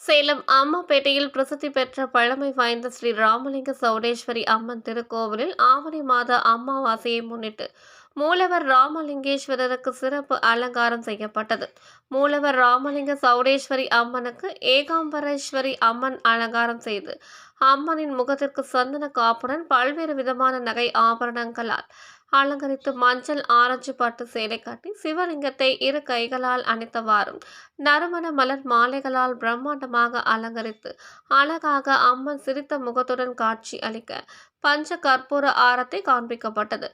சேலம் அம்மாப்பேட்டையில் பிரசித்தி பெற்ற பழமை வாய்ந்த ஸ்ரீ ராமலிங்க சௌடேஸ்வரி அம்மன் திருக்கோவிலில் ஆவணி மாத அமாவாசையை முன்னிட்டு மூலவர் ராமலிங்கேஸ்வரருக்கு சிறப்பு அலங்காரம் செய்யப்பட்டது. மூலவர் ராமலிங்க சௌடேஸ்வரி அம்மனுக்கு ஏகாம்பரேஸ்வரி அம்மன் அலங்காரம் செய்து அம்மனின் முகத்திற்கு சந்தன காப்புடன் பல்வேறு விதமான நகை ஆபரணங்களால் அலங்கரித்து மஞ்சள் ஆரஞ்சு பட்டு சேலை கட்டி சிவலிங்கத்தை இரு கைகளால் அணைத்தவாறும் நறுமண மலர் மாலைகளால் பிரம்மாண்டமாக அலங்கரித்து அழகாக அம்மன் சிரித்த முகத்துடன் காட்சி அளிக்க பஞ்ச கற்பூர ஆரத்தை காண்பிக்கப்பட்டது.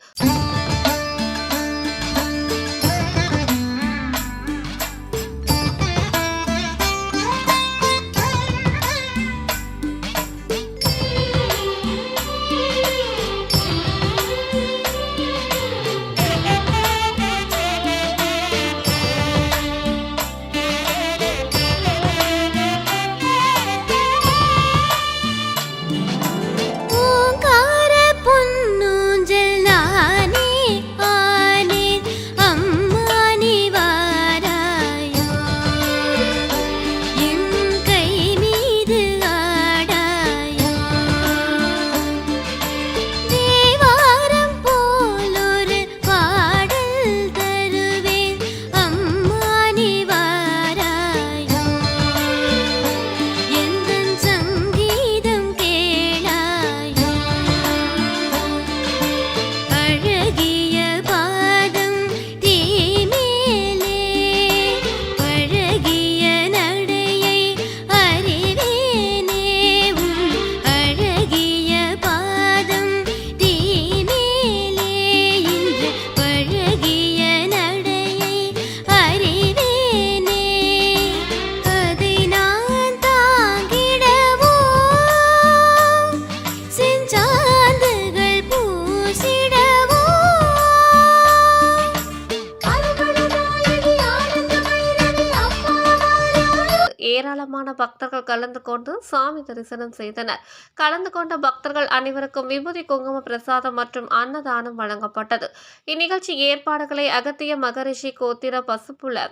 ஏராளமான பக்தர்கள் கலந்து கொண்டு சாமி தரிசனம் செய்தனர். கலந்து கொண்ட பக்தர்கள் அனைவருக்கும் விபூதி குங்கும பிரசாதம் மற்றும் அன்னதானம் வழங்கப்பட்டது. இந்நிகழ்ச்சி ஏற்பாடுகளை அகத்திய மகரிஷி கோத்திர பசுப்புல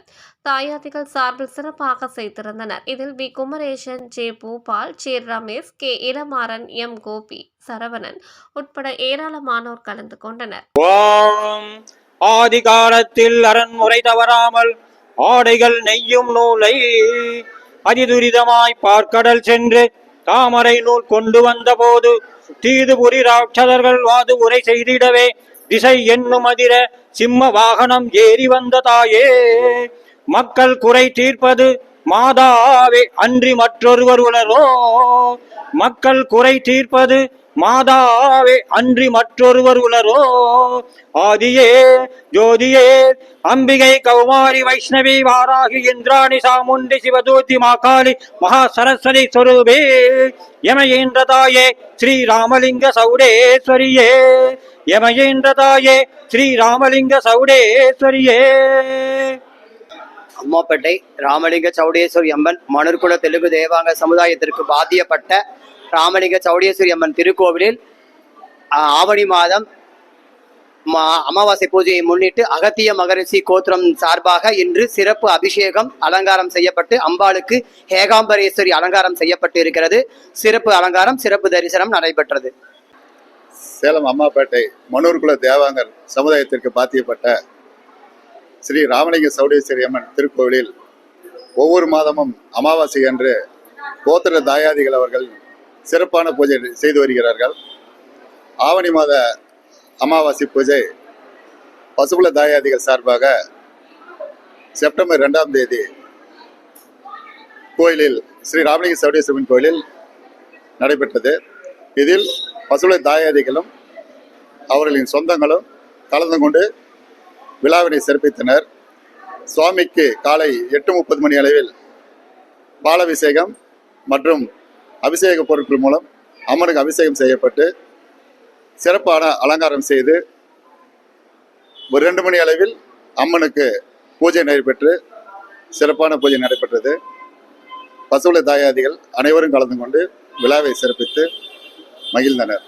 தாயாதிகள் சார்பில் சிறப்பாக செய்திருந்தனர். இதில் P Kumaresan J. Bhupal J. Ramesh K. Ilamaran M. Gopi Saravanan உட்பட ஏராளமானோர் கலந்து கொண்டனர். ஆதிகாலத்தில் அரண்முறை தவறாமல் ஆடைகள் நெய்யும் நூலை அதிதுரிதமாய் பார்க்கடல் சென்று தாமரை நூல் கொண்டு வந்தபோது தீதுபுரி ராட்சதர்கள் வாது உரை செய்திடவே திசை என்னும் அதிர சிம்ம வாகனம் ஏறி வந்த தாயே மக்கள் குறை தீர்ப்பது மாதாவே அன்றி மற்றொருவர் உணரோ? மக்கள் குறை தீர்ப்பது மாதாவே அன்றி மற்றொருவர் உணரோ? ஆதியே ஜோதியே அம்பிகை கௌமாரி வைஷ்ணவி வாராகி இந்திராணி சாமுண்டி சிவதூதி மாகாளி மகா சரஸ்வதி ஸ்வரூபே யமயேந்திர தாயே ஸ்ரீ ராமலிங்க சௌடேஸ்வரியே. யமயேந்திர தாயே ஸ்ரீ ராமலிங்க சௌடேஸ்வரியே. அம்மாப்பேட்டை ராமலிங்க சௌடேஸ்வரி அம்மன் மணற்குல தெலுங்கு தேவாங்க சமுதாயத்திற்கு பாத்தியப்பட்ட ராமலிங்க சௌடேஸ்வரி அம்மன் திருக்கோவிலில் ஆவணி மாதம் மா- அமாவாசை பூஜையை முன்னிட்டு அகத்திய மகரிஷி கோத்திரம் சார்பாக இன்று சிறப்பு அபிஷேகம் அலங்காரம் செய்யப்பட்டு அம்பாளுக்கு ஏகாம்பரேஸ்வரி அலங்காரம் செய்யப்பட்டு இருக்கிறது. சிறப்பு அலங்காரம் சிறப்பு தரிசனம் நடைபெற்றது. சேலம் அம்மாப்பேட்டை மனூர்குல தேவாங்கர் சமுதாயத்திற்கு பாத்தியப்பட்ட ஸ்ரீ ராமலிங்க சௌடேஸ்வரி அம்மன் திருக்கோவிலில் ஒவ்வொரு மாதமும் அமாவாசை அன்று கோத்திர தாயாதிகள் அவர்கள் சிறப்பான பூஜை செய்து வருகிறார்கள். ஆவணி மாத அமாவாசை பூஜை பசுபுல தாயாதிகள் சார்பாக செப்டம்பர் ரெண்டாம் தேதி கோயிலில் ஸ்ரீ ராமலிங்க சௌடேஸ்வரன் கோயிலில் நடைபெற்றது. இதில் பசுபுல தாயாதிகளும் அவர்களின் சொந்தங்களும் கலந்து கொண்டு விழாவினை சிறப்பித்தனர். சுவாமிக்கு காலை எட்டு முப்பது மணி அளவில் பாலாபிஷேகம் மற்றும் அபிஷேக பொருட்கள் மூலம் அம்மனுக்கு அபிஷேகம் செய்யப்பட்டு சிறப்பான அலங்காரம் செய்து ஒரு ரெண்டு மணி அளவில் அம்மனுக்கு பூஜை நடைபெற்று சிறப்பான பூஜை நடைபெற்றது. பசுவுல தாயாதிகள் அனைவரும் கலந்து கொண்டு விழாவை சிறப்பித்து மகிழ்ந்தனர்.